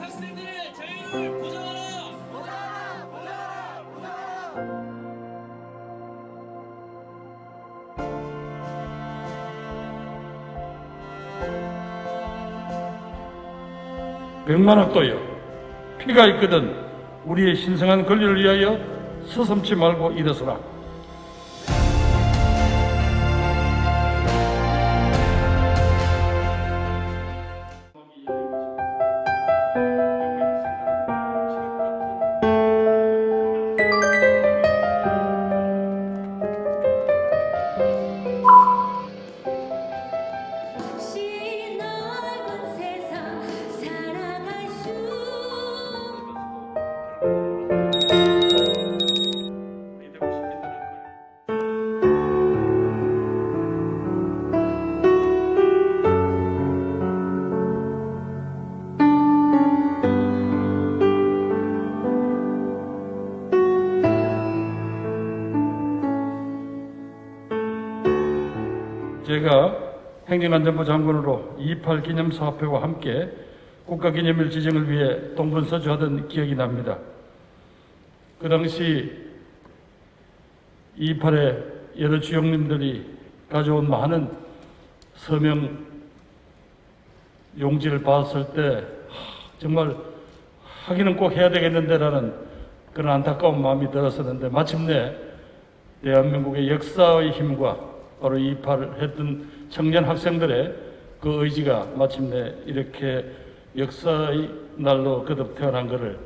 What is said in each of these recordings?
학생들의 자유를 보장하라! 백만억 도요 피가 있거든 우리의 신성한 권리를 위하여 서슴지 말고 일어서라. 제가 행정안전부 장관으로 28 기념사업회와 함께 국가기념일 지정을 위해 동분서주하던 기억이 납니다. 그 당시 28에 여러 주영님들이 가져온 많은 서명 용지를 봤을 때 하, 정말 하기는 꼭 해야 되겠는데라는 그런 안타까운 마음이 들었었는데 마침내 대한민국의 역사의 힘과 바로 28을 했던 청년 학생들의 그 의지가 마침내 이렇게 역사의 날로 거듭 태어난 것을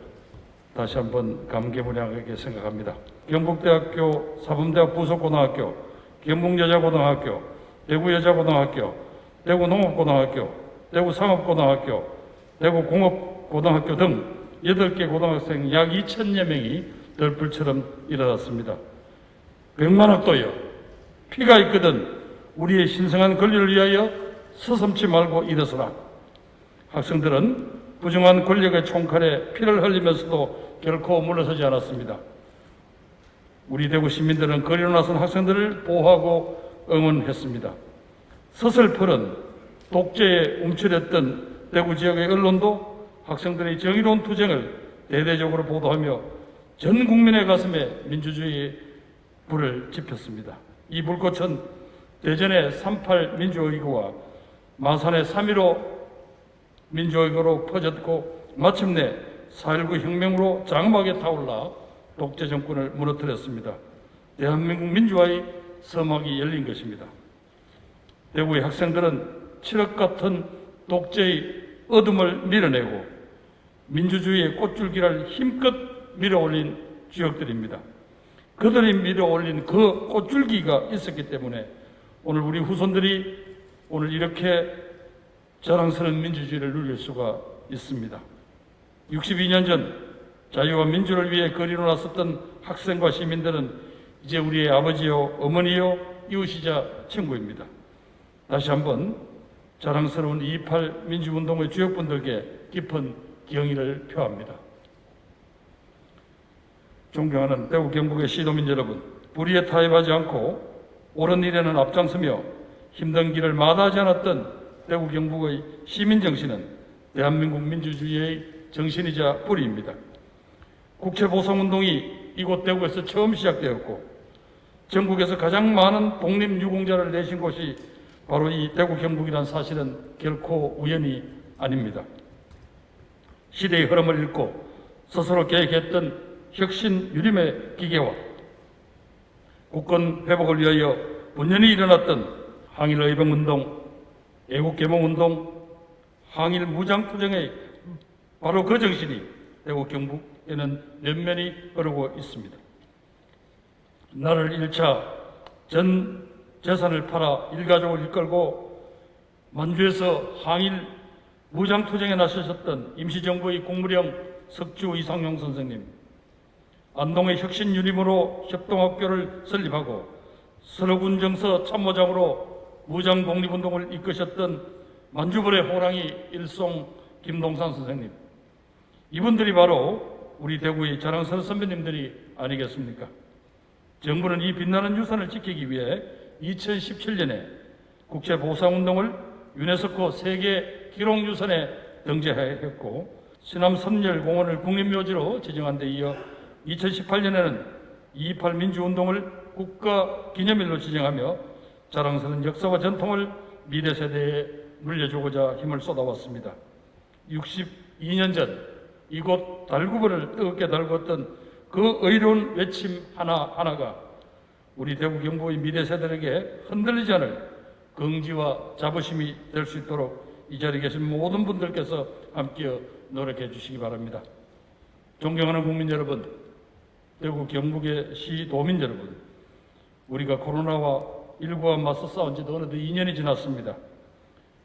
다시 한번 감개무량하게 생각합니다. 경북대학교 사범대학 부속고등학교, 경북여자고등학교, 대구여자고등학교, 대구농업고등학교, 대구상업고등학교, 대구공업고등학교 등 8개 고등학생 약 2천여 명이 덜불처럼 일어났습니다. 백만억 도요 피가 있거든 우리의 신성한 권리를 위하여 서슴지 말고 일어서라. 학생들은 부정한 권력의 총칼에 피를 흘리면서도 결코 물러서지 않았습니다. 우리 대구 시민들은 거리로 나선 학생들을 보호하고 응원했습니다. 서슬퍼런 독재에 움츠렸던 대구 지역의 언론도 학생들의 정의로운 투쟁을 대대적으로 보도하며 전 국민의 가슴에 민주주의의 불을 지폈습니다. 이 불꽃은 대전의 38 민주의구와 마산의 3.15 민주의구로 퍼졌고 마침내 4.19 혁명으로 장엄하게 타올라 독재 정권을 무너뜨렸습니다. 대한민국 민주화의 서막이 열린 것입니다. 대구의 학생들은 칠흑 같은 독재의 어둠을 밀어내고 민주주의의 꽃줄기를 힘껏 밀어올린 주역들입니다. 그들이 밀어 올린 그 꽃줄기가 있었기 때문에 오늘 우리 후손들이 오늘 이렇게 자랑스러운 민주주의를 누릴 수가 있습니다. 62년 전 자유와 민주를 위해 거리로 나섰던 학생과 시민들은 이제 우리의 아버지요, 어머니요, 이웃이자 친구입니다. 다시 한번 자랑스러운 28 민주운동의 주역분들께 깊은 경의를 표합니다. 존경하는 대구 경북의 시도민 여러분, 불의에 타협하지 않고 옳은 일에는 앞장서며 힘든 길을 마다하지 않았던 대구 경북의 시민 정신은 대한민국 민주주의의 정신이자 뿌리입니다. 국채 보상 운동이 이곳 대구에서 처음 시작되었고 전국에서 가장 많은 독립 유공자를 내신 곳이 바로 이 대구 경북이란 사실은 결코 우연이 아닙니다. 시대의 흐름을 읽고 스스로 계획했던 혁신 유림의 기계와 국권 회복을 위하여 분연히 일어났던 항일 의병운동, 애국개몽운동, 항일 무장투쟁의 바로 그 정신이 대구 경북에는 면면히 흐르고 있습니다. 나를 일차 전 재산을 팔아 일가족을 이끌고 만주에서 항일 무장투쟁에 나서셨던 임시정부의 국무령 석주 이상용 선생님, 안동의 혁신 유림으로 협동학교를 설립하고 서로군정서 참모장으로 무장 독립운동을 이끄셨던 만주벌의 호랑이 일송 김동산 선생님, 이분들이 바로 우리 대구의 자랑스러운 선배님들이 아니겠습니까? 정부는 이 빛나는 유산을 지키기 위해 2017년에 국제 보상운동을 유네스코 세계 기록유산에 등재했고 시남 선열공원을 국립묘지로 지정한 데 이어 2018년에는 2.28 민주운동을 국가 기념일로 지정하며 자랑스러운 역사와 전통을 미래 세대에 물려주고자 힘을 쏟아왔습니다. 62년 전 이곳 달구벌을 뜨겁게 달궜던 그 의로운 외침 하나하나가 우리 대구 경북의 미래 세대에게 흔들리지 않을 긍지와 자부심이 될 수 있도록 이 자리에 계신 모든 분들께서 함께 노력해 주시기 바랍니다. 존경하는 국민 여러분, 대구 경북의 시도민 여러분, 우리가 코로나와 19와 맞서 싸운 지도 어느덧 2년이 지났습니다.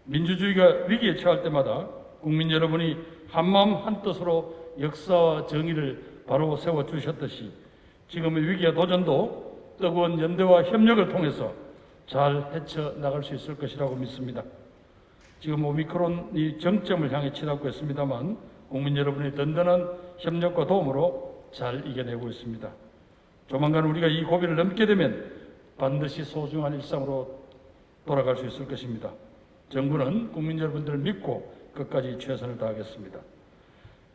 민주주의가 위기에 처할 때마다 국민 여러분이 한마음 한뜻으로 역사와 정의를 바로 세워 주셨듯이 지금의 위기와 도전도 뜨거운 연대와 협력을 통해서 잘 헤쳐 나갈 수 있을 것이라고 믿습니다. 지금 오미크론이 정점을 향해 치닫고 있습니다만 국민 여러분의 든든한 협력과 도움으로 잘 이겨내고 있습니다. 조만간 우리가 이 고비를 넘게 되면 반드시 소중한 일상으로 돌아갈 수 있을 것입니다. 정부는 국민 여러분들을 믿고 끝까지 최선을 다하겠습니다.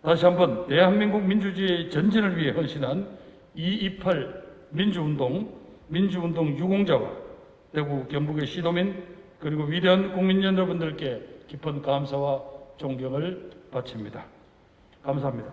다시 한번 대한민국 민주주의의 전진을 위해 헌신한 228 민주운동, 민주운동 유공자와 대구 경북의 시도민 그리고 위대한 국민 여러분들께 깊은 감사와 존경을 바칩니다. 감사합니다.